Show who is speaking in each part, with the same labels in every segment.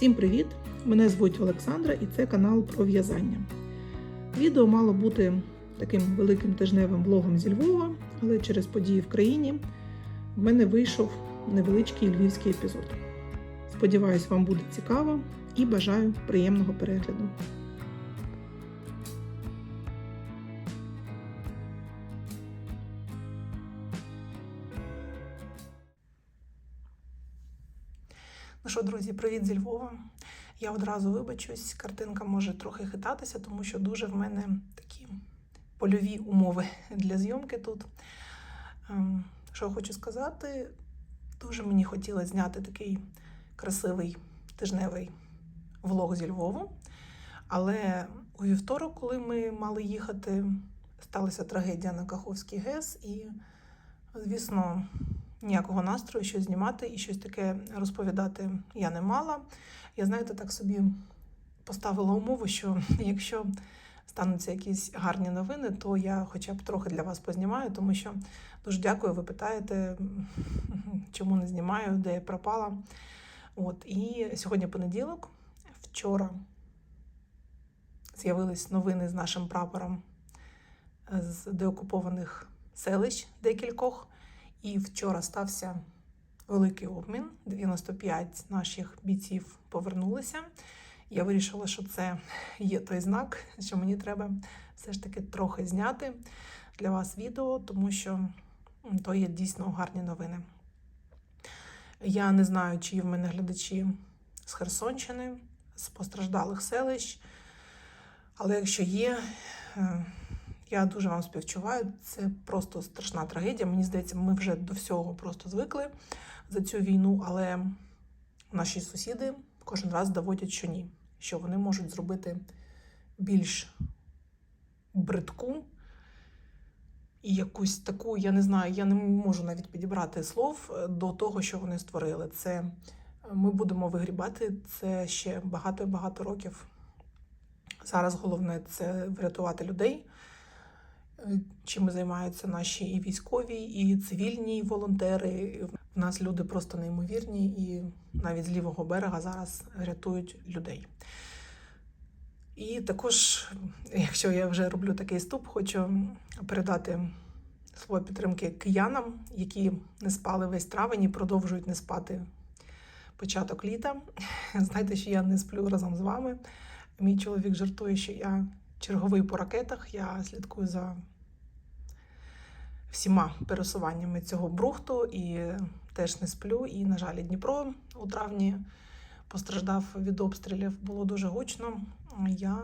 Speaker 1: Всім привіт! Мене звуть Олександра і це канал про в'язання. Відео мало бути таким великим тижневим влогом зі Львова, але через події в країні в мене вийшов невеличкий львівський епізод. Сподіваюсь, вам буде цікаво і бажаю приємного перегляду. Що, друзі, привіт зі Львова. Я одразу вибачусь, картинка може трохи хитатися, тому що дуже в мене такі польові умови для зйомки тут. Ем, Що я хочу сказати, дуже мені хотілося зняти такий красивий тижневий влог зі Львову. Але у вівторок, коли ми мали їхати, сталася трагедія на Каховський ГЕС, і, звісно, ніякого настрою щось знімати і щось таке розповідати я не мала. Я, знаєте, так собі поставила умову, що якщо стануться якісь гарні новини, то я хоча б трохи для вас познімаю, тому що дуже дякую, ви питаєте, чому не знімаю, де я пропала. От, і сьогодні понеділок, вчора з'явились новини з нашим прапором з деокупованих селищ декількох. І вчора стався великий обмін. 95 наших бійців повернулися. Я вирішила, що це є той знак, що мені треба все ж таки трохи зняти для вас відео, тому що то є дійсно гарні новини. Я не знаю, чи є в мене глядачі з Херсонщини, з постраждалих селищ, але якщо є, я дуже вам співчуваю. Це просто страшна трагедія. Мені здається, ми вже до всього просто звикли за цю війну, але наші сусіди кожен раз доводять, що ні, що вони можуть зробити більш бридку і якусь таку, я не знаю, я не можу навіть підібрати слов до того, що вони створили. Це ми будемо вигрібати це ще багато-багато років. Зараз головне це врятувати людей чим займаються наші і військові, і цивільні волонтери. У нас люди просто неймовірні, і навіть з лівого берега зараз рятують людей. І також, якщо я вже роблю такий ступ, хочу передати слово підтримки киянам, які не спали весь травень і продовжують не спати початок літа. Знаєте, що я не сплю разом з вами. Мій чоловік жартує, що я черговий по ракетах. Я слідкую за всіма пересуваннями цього брухту і теж не сплю. І, на жаль, Дніпро у травні постраждав від обстрілів. Було дуже гучно. Я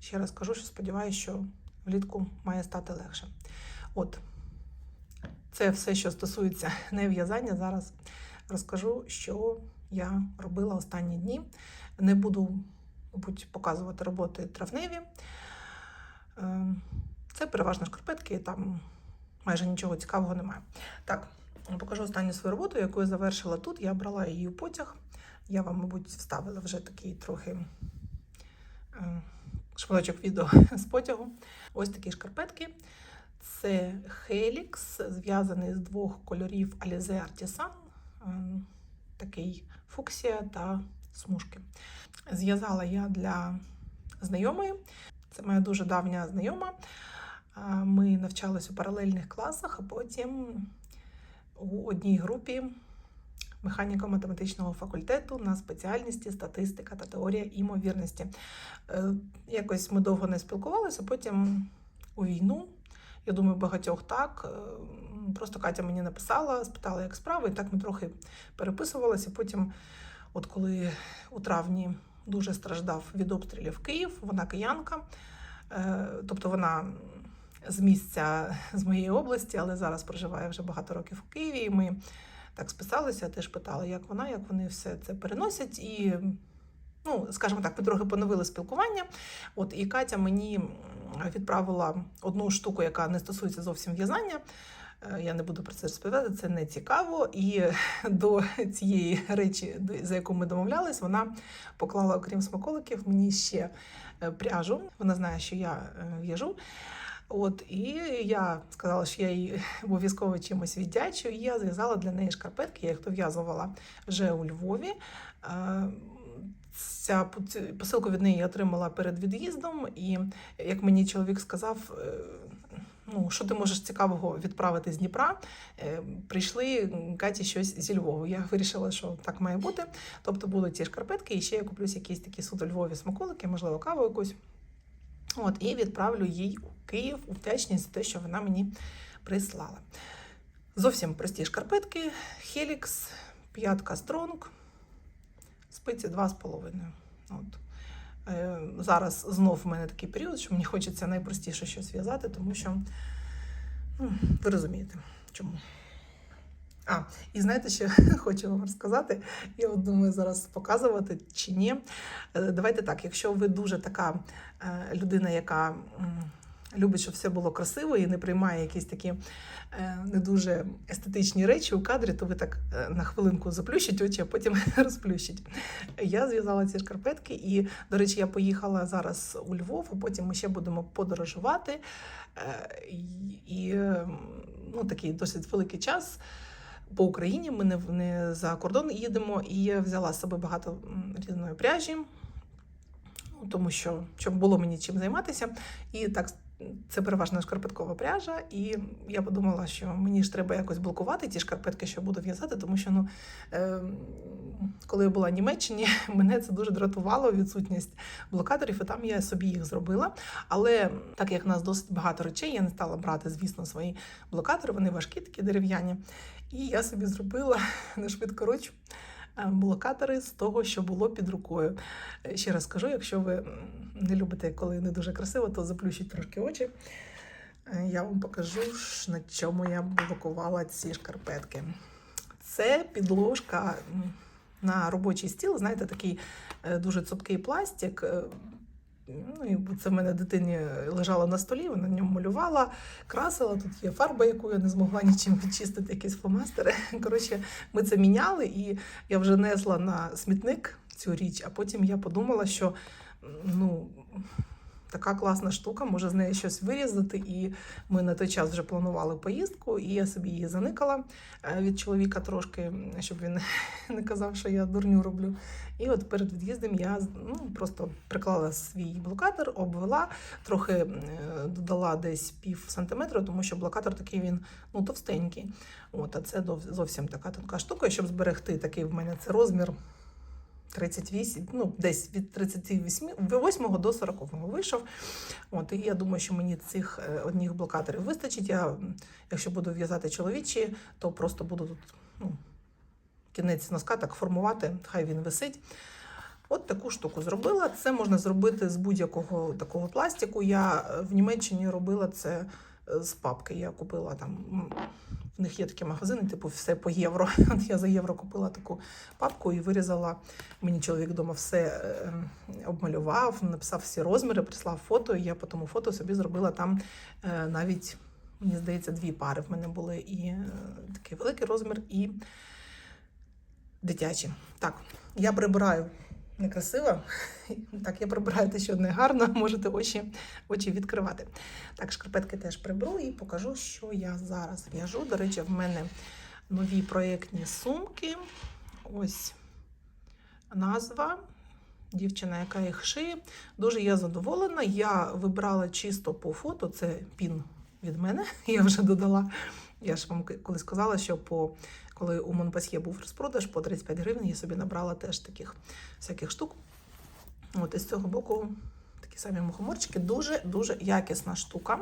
Speaker 1: ще раз кажу, що сподіваюся, що влітку має стати легше. От, це все, що стосується нев'язання. Зараз розкажу, що я робила останні дні. Не буду, мабуть, показувати роботи травневі. Це переважно шкарпетки, там майже нічого цікавого немає. Так, покажу останню свою роботу, яку я завершила тут. Я брала її у потяг. Я вам, мабуть, вставила вже такий трохи е, шматочок відео з потягу. Ось такі шкарпетки. Це Helix, зв'язаний з двох кольорів Alize Artisan, е, такий фуксія та смужки. Зв'язала я для знайомої. Це моя дуже давня знайома. Ми навчалися у паралельних класах, а потім у одній групі механіко-математичного факультету на спеціальності статистика та теорія імовірності. Е, якось ми довго не спілкувалися, потім у війну. Я думаю, багатьох так. Е, просто Катя мені написала, спитала, як справи, і так ми трохи переписувалися. Потім, от коли у травні дуже страждав від обстрілів Київ, вона киянка, е, тобто вона з місця з моєї області, але зараз проживає вже багато років у Києві. І Ми так списалися, теж питали, як вона, як вони все це переносять. І, ну, скажімо так, ми трохи поновили спілкування. От і Катя мені відправила одну штуку, яка не стосується зовсім в'язання. Е, я не буду про це розповідати, це не цікаво. І до цієї речі, за яку ми домовлялись, вона поклала, окрім смаколиків, мені ще е, пряжу. Вона знає, що я е, в'яжу. От і я сказала, що я їй обов'язково чимось віддячу. І я зв'язала для неї шкарпетки. Я їх дов'язувала вже у Львові. Ця посилку від неї я отримала перед від'їздом, і як мені чоловік сказав, е, ну що ти можеш цікавого відправити з Дніпра? Е, Прийшли Каті щось зі Львова. Я вирішила, що так має бути. Тобто будуть ці шкарпетки, і ще я куплюсь якісь такі суто Львові смаколики, можливо, каву якусь. От, і відправлю їй у Київ у вдячність за те, що вона мені прислала. Зовсім прості шкарпетки, Helix, п'ятка Стронг, спиці 2,5. От. Е, Зараз знов в мене такий період, що мені хочеться найпростіше щось в'язати, тому що ну, ви розумієте, чому. А, і знаєте, що хочу вам розказати. Я от думаю зараз показувати чи ні. Е, Давайте так, якщо ви дуже така е, людина, яка любить, щоб все було красиво і не приймає якісь такі е, не дуже естетичні речі у кадрі, то ви так на хвилинку заплющить очі, а потім розплющить. Я зв'язала ці шкарпетки, і, до речі, я поїхала зараз у Львов, а потім ми ще будемо подорожувати. І, і е, ну, такий досить великий час. По Україні ми не, не за кордон їдемо, і я взяла з собою багато різної пряжі, ну, тому що щоб було мені чим займатися. І так, це переважно шкарпеткова пряжа. І я подумала, що мені ж треба якось блокувати ті шкарпетки, що буду в'язати, тому що ну, е, коли я була в Німеччині, мене це дуже дратувало відсутність блокаторів, і там я собі їх зробила. Але так як в нас досить багато речей, я не стала брати, звісно, свої блокатори, вони важкі, такі дерев'яні. І я собі зробила на швидкоруч е, блокатори з того, що було під рукою. Е, Ще раз скажу, якщо ви не любите, коли не дуже красиво, то заплющіть трошки очі. Е, Я вам покажу, на чому я блокувала ці шкарпетки. Це підложка на робочий стіл, знаєте, такий дуже цупкий пластик. Ну, і це в мене дитині лежала на столі, вона на ньому малювала, красила. Тут є фарба, яку я не змогла нічим відчистити, якісь фломастери. Коротше, ми це міняли, і я вже несла на смітник цю річ, а потім я подумала, що ну, така класна штука, може з неї щось вирізати. І ми на той час вже планували поїздку, і я собі її заникала е, від чоловіка трошки, щоб він не казав, що я дурню роблю. І от перед від'їздом я ну, просто приклала свій блокатор, обвела, трохи е, додала десь пів сантиметра, тому що блокатор такий він ну, товстенький. От, а це зовсім така тонка штука. Щоб зберегти такий в мене це розмір 38, ну, десь від 38 до 40 вийшов. От, і я думаю, що мені цих е, одних блокаторів вистачить. Я, якщо буду в'язати чоловічі, то просто буду тут ну, кінець носка так формувати, хай він висить. От таку штуку зробила. Це можна зробити з будь-якого такого пластику. Я е, в Німеччині робила це з папки. Я купила там. В них є такі магазини, типу все по євро. От я за євро купила таку папку і вирізала. Мені чоловік вдома все е, обмалював, написав всі розміри, прислав фото. І я по тому фото собі зробила там е, навіть, мені здається, дві пари. В мене були і е, такий великий розмір, і дитячі. Так, я прибираю некрасиво. Так, я прибираю те, що не гарно, можете очі, очі відкривати. Так, шкарпетки теж приберу і покажу, що я зараз в'яжу. До речі, в мене нові проєктні сумки. Ось назва. Дівчина, яка їх шиє. Дуже я задоволена. Я вибрала чисто по фото, це пін від мене. Я вже додала. Я ж вам колись сказала, що по коли у Монпасьє був розпродаж по 35 гривень, я собі набрала теж таких всяких штук. От і з цього боку такі самі мухоморчики. Дуже-дуже якісна штука.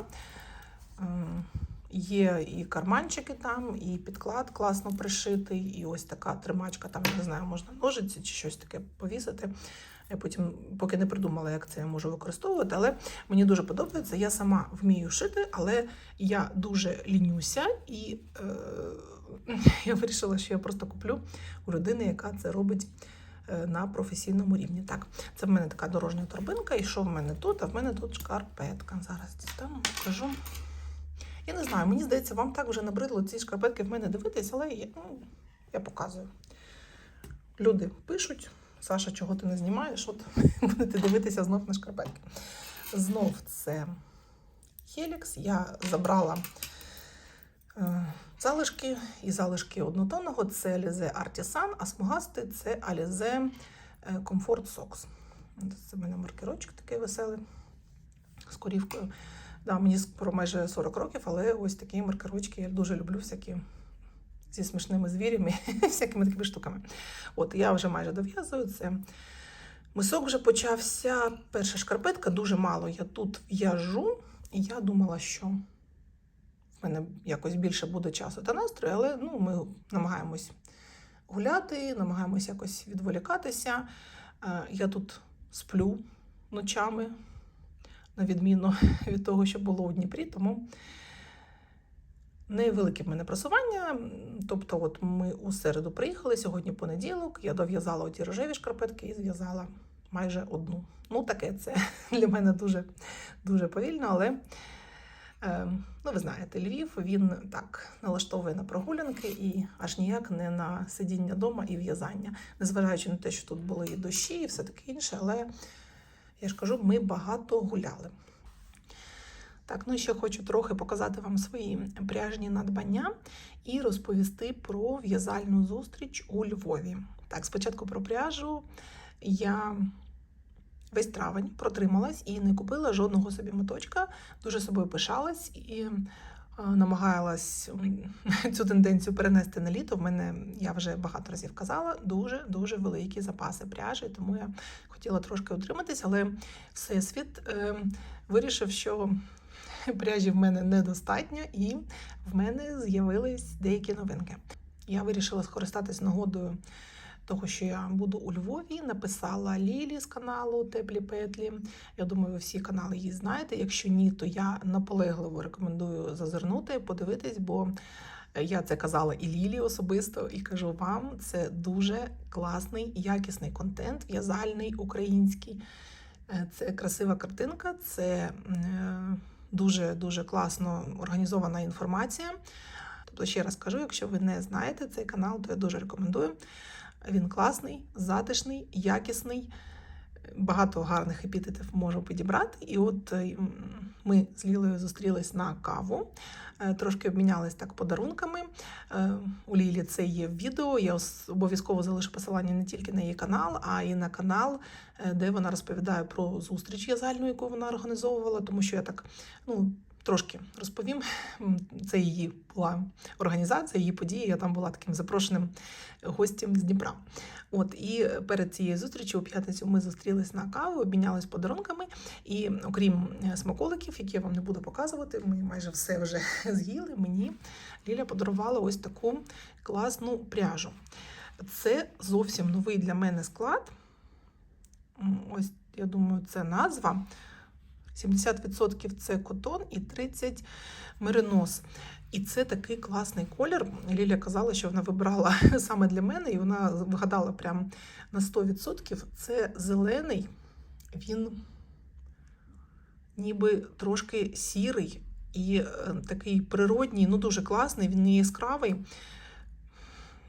Speaker 1: Ем, Є і карманчики там, і підклад класно пришитий, і ось така тримачка, там, не знаю, можна ножиці чи щось таке повісити. Я потім поки не придумала, як це я можу використовувати, але мені дуже подобається. Я сама вмію шити, але я дуже лінюся, і е, я вирішила, що я просто куплю у людини, яка це робить е, на професійному рівні. Так, це в мене така дорожня торбинка, і що в мене тут? А в мене тут шкарпетка. Зараз дістану, покажу. Я не знаю, мені здається, вам так вже набридло ці шкарпетки в мене дивитись, але я, ну, я показую. Люди пишуть, Саша, чого ти не знімаєш? От будете дивитися знов на шкарпетки. Знов це Helix. Я забрала е, залишки і залишки однотонного це Alize Artisan, а смугастий це Alize е, Comfort Socks. Це в мене маркерочок такий веселий з корівкою. Да, мені скоро майже 40 років, але ось такі маркерочки я дуже люблю всякі зі смішними звірями, всякими такими штуками. От я вже майже дов'язую це. Мисок вже почався. Перша шкарпетка дуже мало. Я тут в'яжу, і я думала, що в мене якось більше буде часу та настрою, але ну, ми намагаємось гуляти, намагаємось якось відволікатися. Е, Я тут сплю ночами, на відміну від того, що було у Дніпрі, тому невелике в мене просування. Тобто, от ми у середу приїхали, сьогодні понеділок, я дов'язала оті рожеві шкарпетки і зв'язала майже одну. Ну, таке це для мене дуже, дуже повільно, але е, ну, ви знаєте, Львів він так налаштовує на прогулянки і аж ніяк не на сидіння вдома і в'язання, незважаючи на те, що тут були і дощі, і все таке інше, але я ж кажу, ми багато гуляли. Так, ну ще хочу трохи показати вам свої пряжні надбання і розповісти про в'язальну зустріч у Львові. Так, спочатку про пряжу я весь травень протрималась і не купила жодного собі моточка. Дуже собою пишалась і е, намагалась цю тенденцію перенести на літо. В мене я вже багато разів казала, дуже дуже великі запаси пряжі, тому я хотіла трошки утриматись, але всесвіт е, вирішив, що пряжі в мене недостатньо, і в мене з'явились деякі новинки. Я вирішила скористатись нагодою того, що я буду у Львові. Написала Лілі з каналу Теплі Петлі. Я думаю, ви всі канали її знаєте. Якщо ні, то я наполегливо рекомендую зазирнути, подивитись, бо я це казала і Лілі особисто, і кажу вам, це дуже класний, якісний контент, в'язальний український. Е, Це красива картинка, це дуже дуже класно організована інформація. Тобто, ще раз кажу, якщо ви не знаєте цей канал, то я дуже рекомендую. Він класний, затишний, якісний, багато гарних епітетів можу підібрати. І от е, ми з Лілою зустрілись на каву, е, трошки обмінялись так подарунками. Е, У Лілі це є відео. Я обов'язково залишу посилання не тільки на її канал, а й на канал, де вона розповідає про зустріч язальну, яку вона організовувала, тому що я так ну. Трошки розповім. Це її була організація, її події. Я там була таким запрошеним гостем з Дніпра. От і перед цією зустрічю у п'ятницю ми зустрілись на каву, обмінялись подарунками. І окрім е, смаколиків, які я вам не буду показувати, ми майже все вже з'їли. Мені Ліля подарувала ось таку класну пряжу. Це зовсім новий для мене склад. Ось, я думаю, це назва. 70% це котон і 30% меринос. І це такий класний колір. Ліля казала, що вона вибрала саме для мене, і вона вгадала прям на 100%. Це зелений, він ніби трошки сірий і е, такий природній, ну дуже класний, він не яскравий.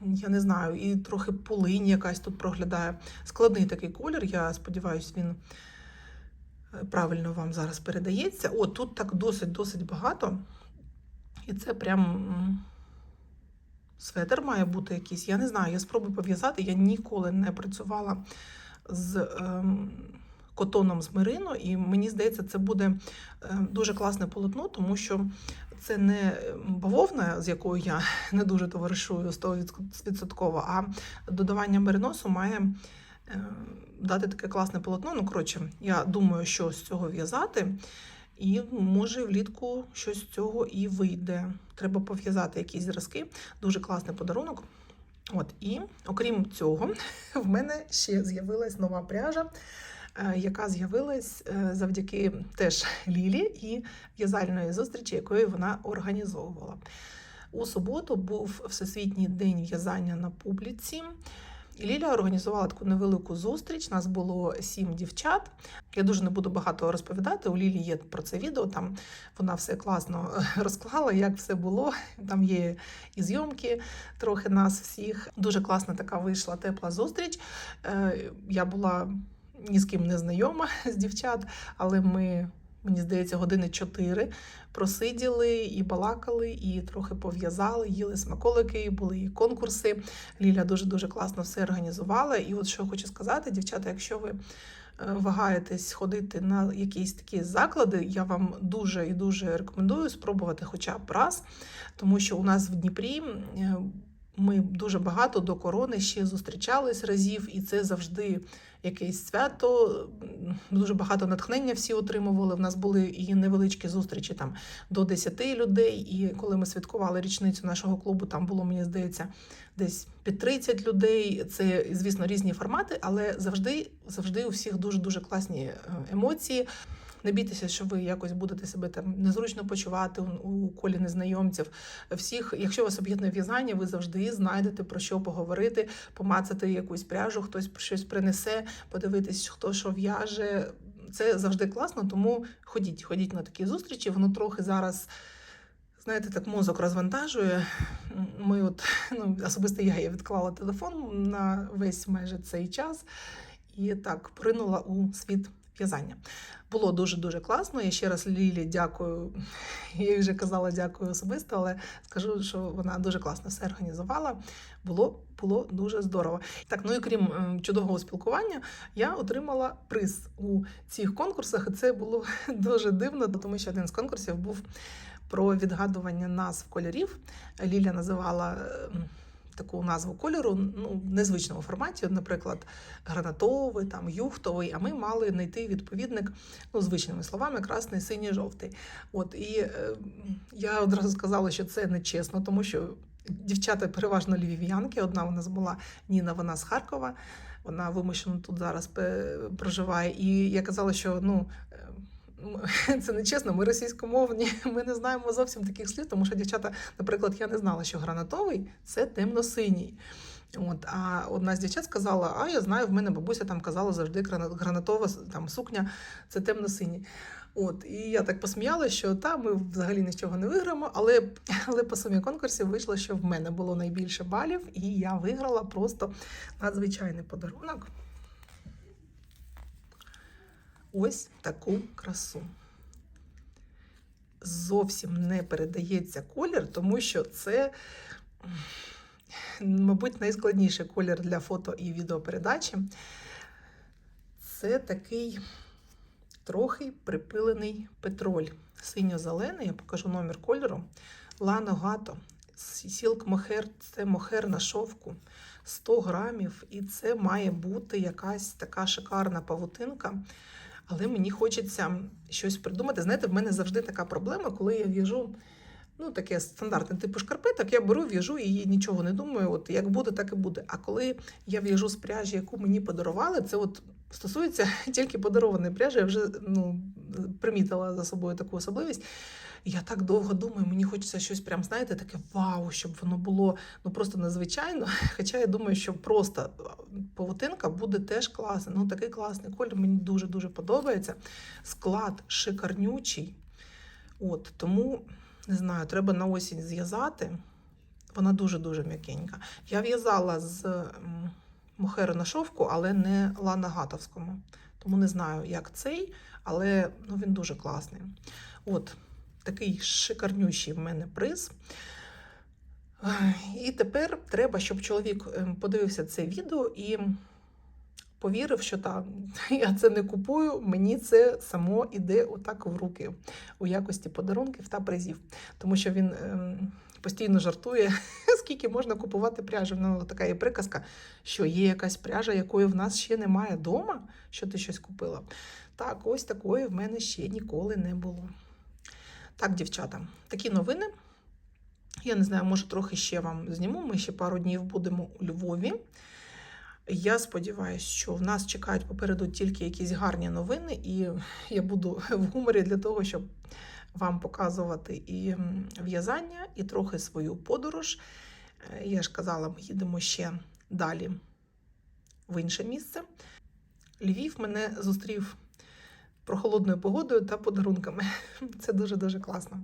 Speaker 1: Я не знаю, і трохи полинь якась тут проглядає. Складний такий колір. Я сподіваюся, він правильно вам зараз передається. О, тут так досить-досить багато. І це прям м, светр має бути якийсь. Я не знаю, я спробую пов'язати. Я ніколи не працювала з ем, котоном з мерино, і мені здається, це буде е, дуже класне полотно, тому що це не бавовна, з якою я не дуже товаришую 100%, а додавання мериносу має е, дати таке класне полотно. Ну, коротше, я думаю, що з цього в'язати. І може влітку щось з цього і вийде. Треба пов'язати якісь зразки. Дуже класний подарунок. От і окрім цього, в мене ще з'явилась нова пряжа, е, яка з'явилась е, завдяки теж Лілі і в'язальної зустрічі, якої вона організовувала. У суботу був Всесвітній день в'язання на публіці. Ліля організувала таку невелику зустріч. Нас було сім дівчат. Я дуже не буду багато розповідати. У Лілі є про це відео. Там вона все класно розклала, як все було. Там є і зйомки трохи нас всіх. Дуже класна така вийшла тепла зустріч. Е, Я була ні з ким не знайома з дівчат, але ми мені здається, години чотири. Просиділи і балакали, і трохи пов'язали, їли смаколики, були і конкурси. Ліля дуже дуже класно все організувала. І от що хочу сказати, дівчата, якщо ви е, вагаєтесь ходити на якісь такі заклади, я вам дуже і дуже рекомендую спробувати хоча б раз, тому що у нас в Дніпрі. Ми дуже багато до корони ще зустрічались разів, і це завжди якесь свято. Дуже багато натхнення всі отримували. В нас були і невеличкі зустрічі там до 10 людей. І коли ми святкували річницю нашого клубу, там було, мені здається, десь під 30 людей. Це, звісно, різні формати, але завжди, завжди у всіх дуже дуже класні е, емоції. Не бійтеся, що ви якось будете себе там незручно почувати у, колі незнайомців. Всіх, якщо вас об'єднує в'язання, ви завжди знайдете про що поговорити, помацати якусь пряжу, хтось щось принесе, подивитись, хто що в'яже. Це завжди класно, тому ходіть, ходіть на такі зустрічі. Воно трохи зараз. Знаєте, так мозок розвантажує. Ми от, ну, особисто я, я відклала телефон на весь майже цей час і так поринула у світ в'язання. Було дуже-дуже класно. Я ще раз Лілі дякую. Я вже казала дякую особисто, але скажу, що вона дуже класно все організувала. Було, було дуже здорово. Так, ну і крім е, чудового спілкування, я отримала приз у цих конкурсах, і це було дуже дивно, тому що один з конкурсів був про відгадування назв кольорів. Ліля називала. Е, Таку назву кольору ну, в незвичному форматі, наприклад, гранатовий, там юхтовий. А ми мали знайти відповідник ну, звичними словами: красний, синій, жовтий. От і е, я одразу сказала, що це нечесно, тому що дівчата переважно львів'янки. Одна у нас була Ніна, вона з Харкова. Вона вимушено тут зараз проживає. І я казала, що ну. М, Це не чесно, ми російськомовні, ми не знаємо зовсім таких слів, тому що дівчата, наприклад, я не знала, що гранатовий це темно-синій. От, а одна з дівчат сказала: А я знаю, в мене бабуся там казала завжди гранатова там, сукня це темно-синій. От, і я так посміялася, що та ми взагалі нічого не виграємо, але, але по сумі конкурсів вийшло, що в мене було найбільше балів, і я виграла просто надзвичайний подарунок. Ось таку красу. Зовсім не передається колір, тому що це, мабуть, найскладніший колір для фото і відеопередачі. Це такий трохи припилений петроль. Синьо-зелений, я покажу номер кольору. Лано Гато. Сілк мохер це мохер на шовку 100 грамів, і це має бути якась така шикарна павутинка. Але мені хочеться щось придумати. Знаєте, в мене завжди така проблема, коли я в'яжу ну, таке стандартне типу шкарпеток, я беру, в'яжу і нічого не думаю. От як буде, так і буде. А коли я в'яжу з пряжі, яку мені подарували, це от стосується тільки подарованої пряжі. Я вже ну, примітила за собою таку особливість. Я так довго думаю, мені хочеться щось прям, знаєте, таке вау, щоб воно було ну просто надзвичайно. Хоча я думаю, що просто павутинка буде теж класна. Ну, такий класний колір, мені дуже-дуже подобається. Склад шикарнючий. От, тому, не знаю, треба на осінь зв'язати. Вона дуже-дуже м'якенька. Я в'язала з м, мохеру на шовку, але не лана гатовському. Тому не знаю, як цей, але ну, він дуже класний. От, такий шикарнючий в мене приз. І тепер треба, щоб чоловік ем, подивився це відео і повірив, що та, я це не купую, мені це само іде отак в руки у якості подарунків та призів. Тому що він ем, постійно жартує, скільки можна купувати пряжі. Ну, така є приказка, що є якась пряжа, якої в нас ще немає вдома, що ти щось купила. Так, ось такої в мене ще ніколи не було. Так, дівчата, такі новини. Я не знаю, може, трохи ще вам зніму. Ми ще пару днів будемо у Львові. Я сподіваюся, що в нас чекають попереду тільки якісь гарні новини, і я буду в гуморі для того, щоб вам показувати і в'язання, і трохи свою подорож. Е, Я ж казала, ми їдемо ще далі в інше місце. Львів мене зустрів прохолодною погодою та подарунками. Це дуже-дуже класно.